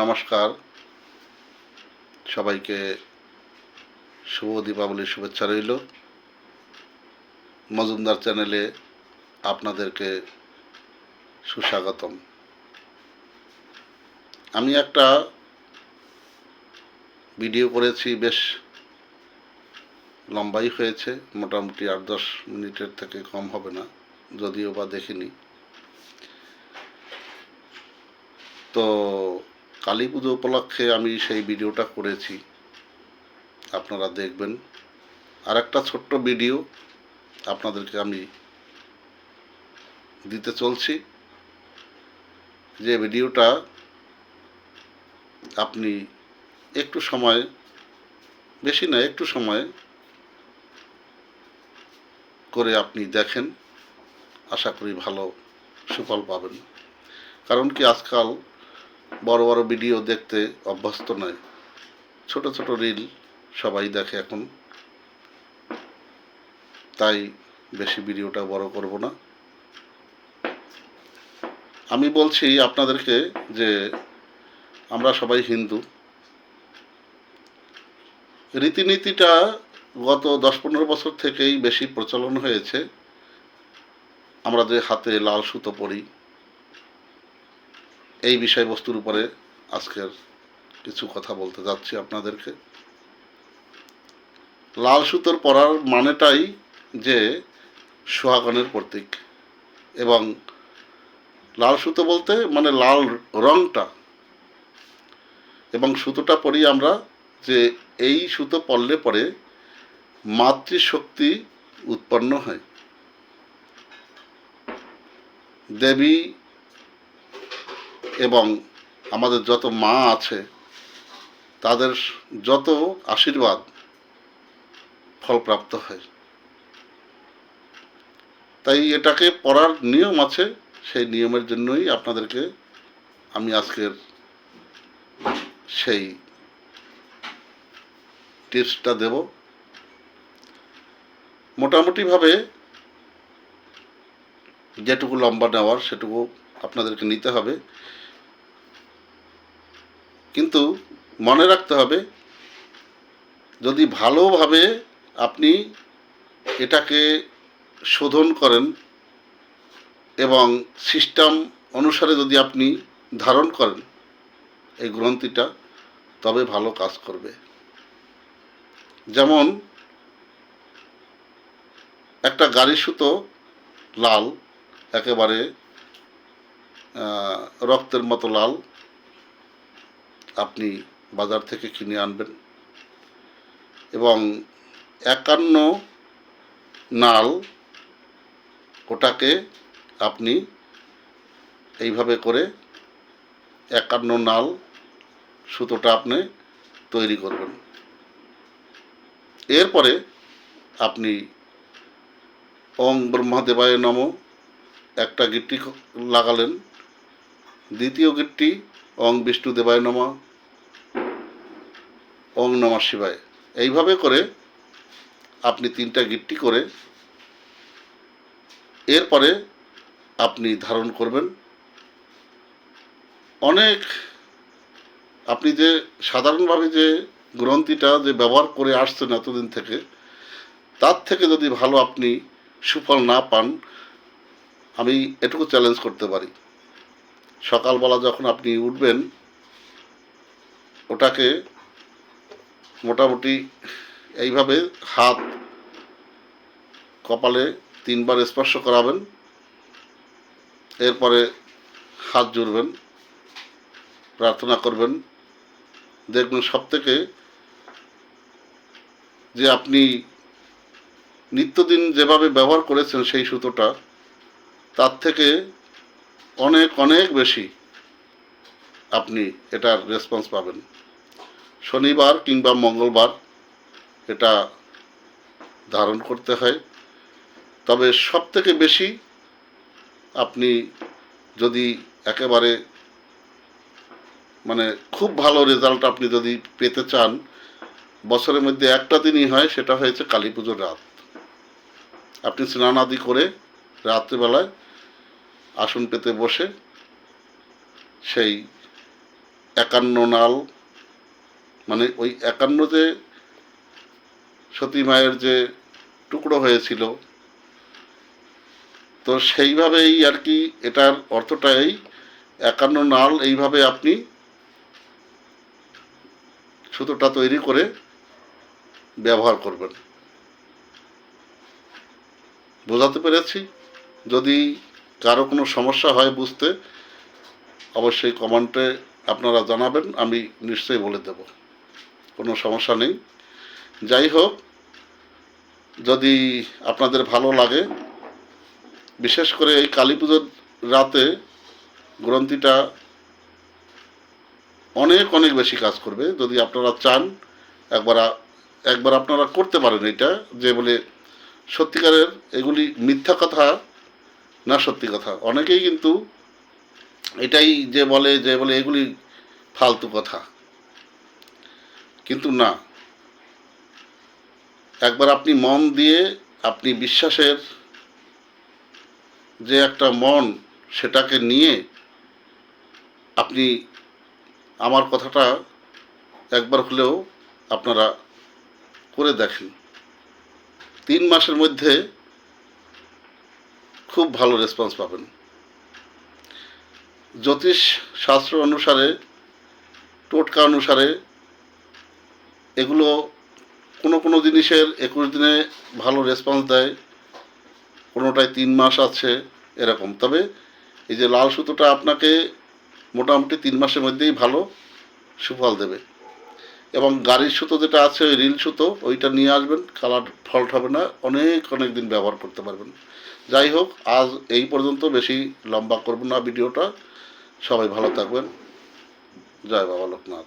নমস্কার। সবাইকে শুভ দীপাবলির শুভেচ্ছা রইল। মজুমদার চ্যানেলে আপনাদেরকে সুস্বাগতম। আমি একটা ভিডিও করেছি, বেশ লম্বাই হয়েছে, মোটামুটি আট দশ মিনিটের থেকে কম হবে না, যদিও বা দেখিনি। তো কালী পুজো উপলক্ষে আমি সেই ভিডিওটা করেছি। আপনারা দেখবেন। আর একটা ছোট্ট ভিডিও আপনাদেরকে আমি দিতে চলছি। যে ভিডিওটা আপনি একটু সময়, বেশি না, একটু সময় করে আপনি দেখেন। আশা করি ভালো সুফল পাবেন। কারণ কি আজকাল বড় বড় ভিডিও দেখতে অভ্যস্ত নয়। ছোট ছোট রিল সবাই দেখে এখন। তাই বেশি ভিডিওটা বড় করব না। আমি বলছি আপনাদেরকে যে আমরা সবাই হিন্দু। রীতিনীতিটা গত দশ পনেরো বছর থেকেই বেশি প্রচলন হয়েছে। আমরা যে হাতে লাল সুতো পরি এই বিষয়বস্তুর উপরে আজকের কিছু কথা বলতে যাচ্ছি আপনাদেরকে। লাল সুতোর পরার মানেটাই যে সোহাগনের প্রতীক এবং লাল সুতো বলতে মানে লাল রংটা। এবং সুতোটা পরি আমরা যে এই সুতো পরলে পরে মাতৃশক্তি উৎপন্ন হয়। দেবী এবং আমাদের যত মা আছে, তাদের যত আশীর্বাদ ফলপ্রাপ্ত হয়। তাই এটাকে পড়ার নিয়ম আছে, সেই নিয়মের জন্যই আপনাদেরকে আমি আজকের সেই টিপসটা দেব। মোটামুটিভাবে যেটুকু লম্বা নেওয়ার, সেটুকু আপনাদেরকে নিতে হবে। কিন্তু মনে রাখতে হবে, যদি ভালোভাবে আপনি এটাকে শোধন করেন এবং সিস্টেম অনুসারে যদি আপনি ধারণ করেন এই গ্রন্থিটা, তবে ভালো কাজ করবে। যেমন একটা গাড়ি সুতো লাল, একেবারে রক্তের মতো লাল আপনি বাজার থেকে কিনে আনবেন। এবং একান্ন নাল ওটাকে আপনি এইভাবে করে একান্ন নাল সুতোটা আপনি তৈরি করবেন। এরপরে আপনি ওং ব্রহ্মদেবায় নম একটা গিট্টি লাগালেন। দ্বিতীয় গিট্টি ওং বিষ্ণুদেবায় নম। ওং নম শিবায়। এইভাবে করে আপনি তিনটা গিট্টি করে এরপরে আপনি ধারণ করবেন। অনেক আপনি যে সাধারণভাবে যে গ্রন্থিটা যে ব্যবহার করে আসছেন এতদিন থেকে, তার থেকে যদি ভালো আপনি সুফল না পান, আমি এটুকু চ্যালেঞ্জ করতে পারি। সকালবেলা যখন আপনি উঠবেন, ওটাকে মোটামুটি এইভাবে হাত কপালে তিনবার স্পর্শ করাবেন, এরপরে হাত জুড়বেন, প্রার্থনা করবেন। দেখবেন সব থেকে যে আপনি নিত্যদিন যেভাবে ব্যবহার করেছেন সেই সুতোটা, তার থেকে অনেক অনেক বেশি আপনি এটার রেসপন্স পাবেন। শনিবার কিংবা মঙ্গলবার এটা ধারণ করতে হয়। তবে সব থেকে বেশি আপনি যদি একেবারে মানে খুব ভালো রেজাল্ট আপনি যদি পেতে চান, বছরের মধ্যে একটা দিনই হয়, সেটা হয়েছে কালী পুজোর রাত। আপনি স্নান আদি করে রাত্রিবেলায় আসন পেতে বসে সেই একান্ন নাল মানে ওই একান্ন যে সতী মায়ের যে টুকরো হয়েছিল, তো সেইভাবেই আর কি এটার অর্থটা এই একান্ন নাল এইভাবে আপনি সুতোটা তৈরি করে ব্যবহার করবেন। বোঝাতে পেরেছি? যদি কারও কোনো সমস্যা হয় বুঝতে, অবশ্যই কমেন্টে আপনারা জানাবেন, আমি নিশ্চয়ই বলে দেব। কোনো সমস্যা নেই। যাই হোক, যদি আপনাদের ভালো লাগে, বিশেষ করে এই কালী পুজোর রাতে গ্রন্থিটা অনেক অনেক বেশি কাজ করবে। যদি আপনারা চান, একবার একবার আপনারা করতে পারেন এটা, যে বলে সত্যিকারের এগুলি মিথ্যা কথা না, সত্যি কথা। অনেকেই কিন্তু এটাই যে বলে যে বলে এগুলি ফালতু কথা। কিন্তু না। একবার আপনি মন দিয়ে আপনি বিশ্বাসের যে একটা মন, সেটাকে নিয়ে আপনি আমার কথাটা একবার হলেও আপনারা করে দেখেন। তিন মাসের মধ্যে খুব ভালো রেসপন্স পাবেন। জ্যোতিষ শাস্ত্র অনুসারে, টোটকা অনুসারে এগুলো কোনো কোনো জিনিসের একুশ দিনে ভালো রেসপন্স দেয়, কোনোটায় তিন মাস আছে, এরকম। তবে এই যে লাল সুতোটা আপনাকে মোটামুটি তিন মাসের মধ্যেই ভালো সুফল দেবে। এবং গাড়ির সুতো যেটা আছে, ওই রিল সুতো, ওইটা নিয়ে আসবেন, কালার ফল্ট হবে না, অনেক অনেক দিন ব্যবহার করতে পারবেন। যাই হোক, আজ এই পর্যন্ত বেশি লম্বা করব না ভিডিওটা। সবাই ভালো থাকবেন। জয় বাবা লোকনাথ।